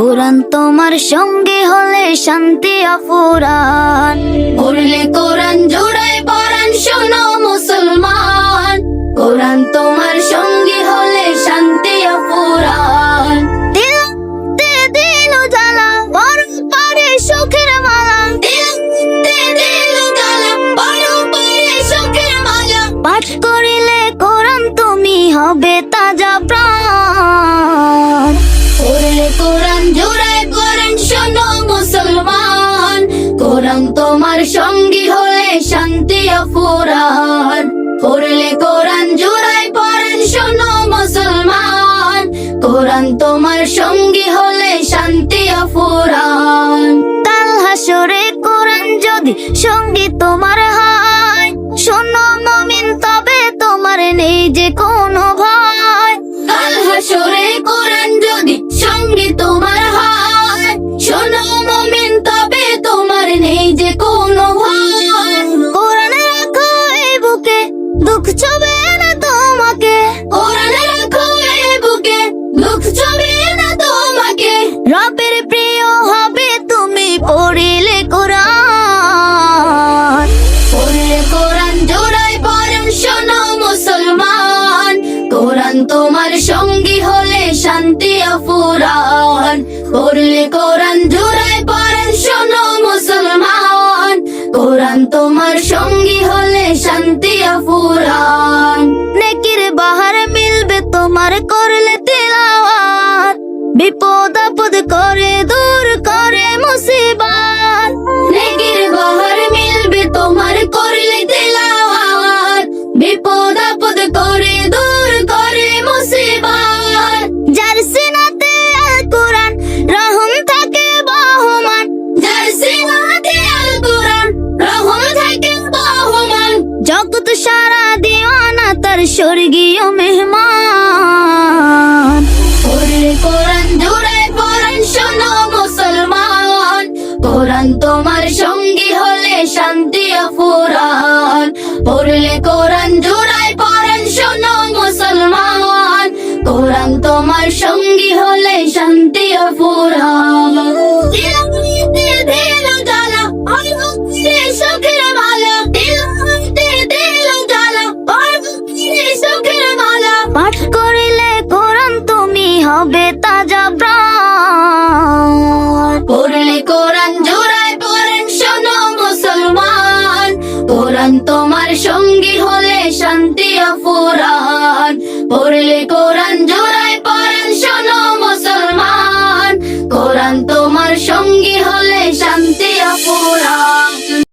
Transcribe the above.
কোরআন তোমার সঙ্গে হলে শান্তি অফুরান। পড়লে কোরআন কোরআন তোমার সঙ্গী হলে শান্তি অপুরাণ পড়লে কোরআন জোড়ায় পরাণ শোনো মুসলমান। কোরআন তোমার সঙ্গী হলে শান্তি অপুরাণ কাল হাসরে কোরআন যদি সঙ্গী তোমার হয়, শোনো মমিন, তবে তোমার নেই যে কোনো ভয়। কোরআন তোমার সঙ্গী হলে শান্তি অফুরান পড়লে কোরআন জোড়ায় পরম শোনো মুসলমান। কোরআন তোমার সঙ্গী হলে শান্তি অফুরান নেকির বাহার মিলবে তোমার করলে তিলাওয়াত। বিপদ আপদ করে, দূর করে মুসিবাত সারা দিওয়ানা তার স্বর্গীয় মেহমান। পড়লে কোরআন মুসলমান। তোমার সঙ্গী হলে শান্তি অফুরান পড়লে কোরআন অফুরান পড়লে জোড়ায়